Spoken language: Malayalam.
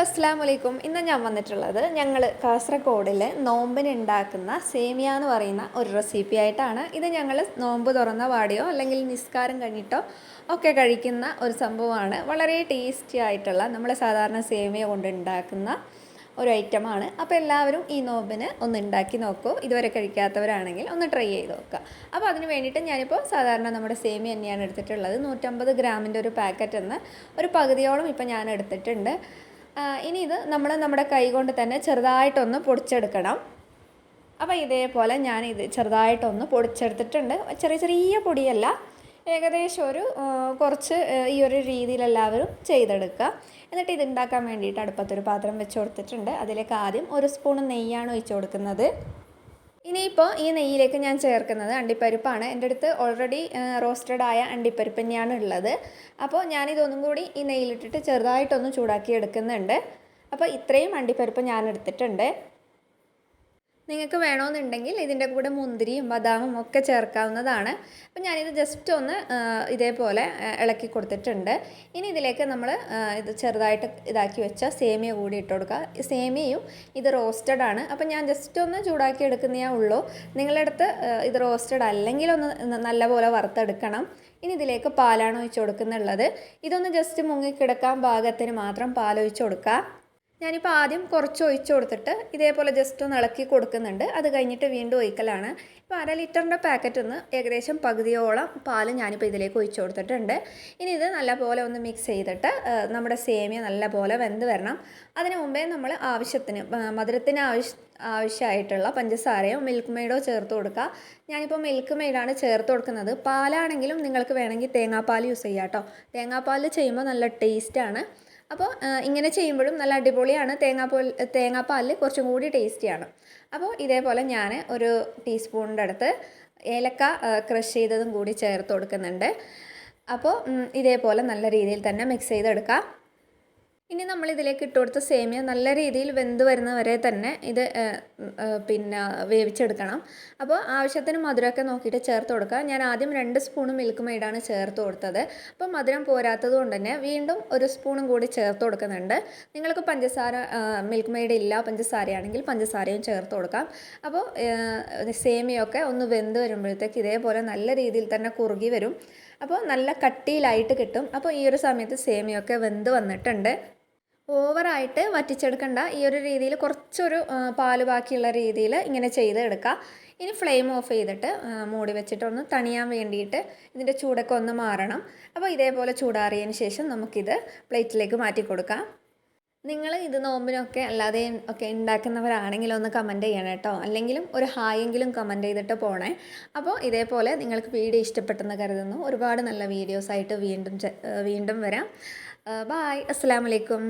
ഓൾ അസ്സാം വലൈക്കും ഇന്ന് ഞാൻ വന്നിട്ടുള്ളത് ഞങ്ങൾ കാസർഗോഡിൽ നോമ്പിന് ഉണ്ടാക്കുന്ന സേമിയ എന്ന് പറയുന്ന ഒരു റെസിപ്പി ആയിട്ടാണ്. ഇത് ഞങ്ങൾ നോമ്പ് തുറന്ന പാടിയോ അല്ലെങ്കിൽ നിസ്കാരം കഴിഞ്ഞിട്ടോ ഒക്കെ കഴിക്കുന്ന ഒരു സംഭവമാണ്. വളരെ ടേസ്റ്റി ആയിട്ടുള്ള നമ്മൾ സാധാരണ സേമിയ കൊണ്ട് ഉണ്ടാക്കുന്ന ഒരു ഐറ്റമാണ് അപ്പോൾ എല്ലാവരും ഈ നോമ്പിന് ഒന്ന് ഉണ്ടാക്കി നോക്കൂ. ഇതുവരെ കഴിക്കാത്തവരാണെങ്കിൽ ഒന്ന് ട്രൈ ചെയ്ത് നോക്കുക. അപ്പോൾ അതിന് വേണ്ടിയിട്ട് ഞാനിപ്പോൾ സാധാരണ നമ്മുടെ സേമി തന്നെയാണ് എടുത്തിട്ടുള്ളത്. നൂറ്റമ്പത് ഗ്രാമിന്റെ ഒരു പാക്കറ്റ് എന്ന് ഒരു പകുതിയോളം ഇപ്പോൾ ഞാൻ എടുത്തിട്ടുണ്ട്. ഇനി ഇത് നമ്മൾ നമ്മുടെ കൈ കൊണ്ട് തന്നെ ചെറുതായിട്ടൊന്ന് പൊടിച്ചെടുക്കണം. അപ്പോൾ ഇതേപോലെ ഞാൻ ഇത് ചെറുതായിട്ടൊന്ന് പൊടിച്ചെടുത്തിട്ടുണ്ട്. ചെറിയ ചെറിയ പൊടിയല്ല ഏകദേശം ഒരു കുറച്ച് ഈ ഒരു രീതിയിൽ എല്ലാവരും ചെയ്തെടുക്കുക. എന്നിട്ട് ഇത് ഉണ്ടാക്കാൻ വേണ്ടിയിട്ട് അടുപ്പത്തൊരു പാത്രം വെച്ച് കൊടുത്തിട്ടുണ്ട്. അതിലേക്ക് ആദ്യം ഒരു സ്പൂൺ നെയ്യാണ് ഒഴിച്ച് കൊടുക്കുന്നത്. ഇനിയിപ്പോൾ ഈ നെയ്യിലേക്ക് ഞാൻ ചേർക്കുന്നത് അണ്ടിപ്പരിപ്പാണ്. എന്റെ അടുത്ത് ഓൾറെഡി റോസ്റ്റഡ് ആയ അണ്ടിപ്പരിപ്പ് തന്നെയാണ് ഉള്ളത്. അപ്പോൾ ഞാനിതൊന്നും കൂടി ഈ നെയ്യിലിട്ടിട്ട് ചെറുതായിട്ടൊന്ന് ചൂടാക്കി എടുക്കുന്നുണ്ട് അപ്പോൾ ഇത്രയും അണ്ടിപ്പരിപ്പ് ഞാൻ എടുത്തിട്ടുണ്ട്. നിങ്ങൾക്ക് വേണമെന്നുണ്ടെങ്കിൽ ഇതിന്റെ കൂടെ മുന്തിരിയും ബദാമും ഒക്കെ ചേർക്കാവുന്നതാണ്. അപ്പം ഞാനിത് ജസ്റ്റ് ഒന്ന് ഇതേപോലെ ഇളക്കി കൊടുത്തിട്ടുണ്ട്. ഇനി ഇതിലേക്ക് നമ്മൾ ഇത് ചെറുതായിട്ട് ഇതാക്കി വെച്ച സേമിയ കൂടി ഇട്ട് കൊടുക്കുക. സേമിയയും ഇത് റോസ്റ്റഡ് ആണ്. അപ്പം ഞാൻ ജസ്റ്റ് ഒന്ന് ചൂടാക്കി എടുക്കുന്നേ ഉള്ളൂ. നിങ്ങളുടെ അടുത്ത് ഇത് റോസ്റ്റഡ് അല്ലെങ്കിൽ ഒന്ന് നല്ലപോലെ വറുത്തെടുക്കണം. ഇനി ഇതിലേക്ക് പാലാണ് ഒഴിച്ച് കൊടുക്കുന്നുള്ളത്. ഇതൊന്ന് ജസ്റ്റ് മുങ്ങിക്കിടക്കാൻ പാകത്തിന് മാത്രം പാലൊഴിച്ച് കൊടുക്കുക. ഞാനിപ്പോൾ ആദ്യം കുറച്ച് ഒഴിച്ച് കൊടുത്തിട്ട് ഇതേപോലെ ജസ്റ്റ് ഒന്ന് ഇളക്കി കൊടുക്കുന്നുണ്ട്. അത് കഴിഞ്ഞിട്ട് വീണ്ടും ഒഴിക്കലാണ്. ഇപ്പോൾ അര ലിറ്ററിന്റെ പാക്കറ്റ് ഒന്ന് ഏകദേശം പകുതിയോളം പാൽ ഞാനിപ്പോൾ ഇതിലേക്ക് ഒഴിച്ച് കൊടുത്തിട്ടുണ്ട്. ഇനി ഇത് നല്ലപോലെ ഒന്ന് മിക്സ് ചെയ്തിട്ട് നമ്മുടെ സേമിയ നല്ലപോലെ വെന്ത് വരണം. അതിന് മുമ്പേ നമ്മൾ ആവശ്യത്തിന് മധുരത്തിന് ആവശ്യ ആവശ്യമായിട്ടുള്ള പഞ്ചസാരയോ മിൽക്ക് മെയ്ഡോ ചേർത്ത് കൊടുക്കുക. ഞാനിപ്പോൾ മിൽക്ക് മെയ്ഡാണ് ചേർത്ത് കൊടുക്കുന്നത്. പാലാണെങ്കിലും നിങ്ങൾക്ക് വേണമെങ്കിൽ തേങ്ങാപ്പാൽ യൂസ് ചെയ്യാം കേട്ടോ തേങ്ങാപ്പാൽ ചെയ്യുമ്പോൾ നല്ല ടേസ്റ്റാണ് അപ്പോൾ ഇങ്ങനെ ചെയ്യുമ്പോഴും നല്ല അടിപൊളിയാണ്. തേങ്ങാപ്പാൽ കുറച്ചും കൂടി ടേസ്റ്റിയാണ്. അപ്പോൾ ഇതേപോലെ ഞാൻ ഒരു ടീസ്പൂണിന്റെ അടുത്ത് ഏലക്ക ക്രഷ് ചെയ്തതും കൂടി ചേർത്ത് കൊടുക്കുന്നുണ്ട്. അപ്പോൾ ഇതേപോലെ നല്ല രീതിയിൽ തന്നെ മിക്സ് ചെയ്തെടുക്കാം. ഇനി നമ്മൾ ഇതിലേക്ക് ഇട്ട് കൊടുത്ത സേമിയ നല്ല രീതിയിൽ വെന്ത് വരുന്ന വരെ തന്നെ ഇത് പിന്നെ വേവിച്ചെടുക്കണം. അപ്പോൾ ആവശ്യത്തിന് മധുരമൊക്കെ നോക്കിയിട്ട് ചേർത്ത് കൊടുക്കുക. ഞാൻ ആദ്യം രണ്ട് സ്പൂൺ മിൽക്ക് മെയ്ഡാണ് ചേർത്ത് കൊടുത്തത്. അപ്പോൾ മധുരം പോരാത്തത് കൊണ്ട് തന്നെ വീണ്ടും ഒരു സ്പൂണും കൂടി ചേർത്ത് കൊടുക്കുന്നുണ്ട്. നിങ്ങൾക്ക് പഞ്ചസാര മിൽക്ക് മെയ്ഡ് ഇല്ല പഞ്ചസാരയാണെങ്കിൽ പഞ്ചസാരയും ചേർത്ത് കൊടുക്കാം. അപ്പോൾ സേമിയൊക്കെ ഒന്ന് വെന്ത് വരുമ്പോഴത്തേക്ക് ഇതേപോലെ നല്ല രീതിയിൽ തന്നെ കുറുകി വരും. അപ്പോൾ നല്ല കട്ടിയിലായിട്ട് കിട്ടും. അപ്പോൾ ഈ ഒരു സമയത്ത് സേമിയൊക്കെ വെന്ത് വന്നിട്ടുണ്ട്. ഓവറായിട്ട് വറ്റിച്ചെടുക്കണ്ട. ഈ ഒരു രീതിയിൽ കുറച്ചൊരു പാൽ ബാക്കിയുള്ള രീതിയിൽ ഇങ്ങനെ ചെയ്ത് എടുക്കുക ഇനി ഫ്ലെയിം ഓഫ് ചെയ്തിട്ട് മൂടി വെച്ചിട്ട് ഒന്ന് തണിയാൻ വേണ്ടിയിട്ട് ഇതിന്റെ ചൂടൊക്കെ ഒന്ന് മാറണം. അപ്പോൾ ഇതേപോലെ ചൂടാറിയതിന് ശേഷം നമുക്കിത് പ്ലേറ്റിലേക്ക് മാറ്റി കൊടുക്കാം. നിങ്ങൾ ഇത് നോമ്പിനൊക്കെ അല്ലാതെ ഒക്കെ ഉണ്ടാക്കുന്നവരാണെങ്കിൽ ഒന്ന് കമന്റ് ചെയ്യണം കേട്ടോ. അല്ലെങ്കിലും ഒരു ഹായെങ്കിലും കമന്റ് ചെയ്തിട്ട് പോണേ. അപ്പോൾ ഇതേപോലെ നിങ്ങൾക്ക് വീഡിയോ ഇഷ്ടപ്പെട്ടെന്ന് കരുതുന്നു. ഒരുപാട് നല്ല വീഡിയോസായിട്ട് വീണ്ടും വീണ്ടും വരാം. ബായ് അസ്സാം വലൈക്കും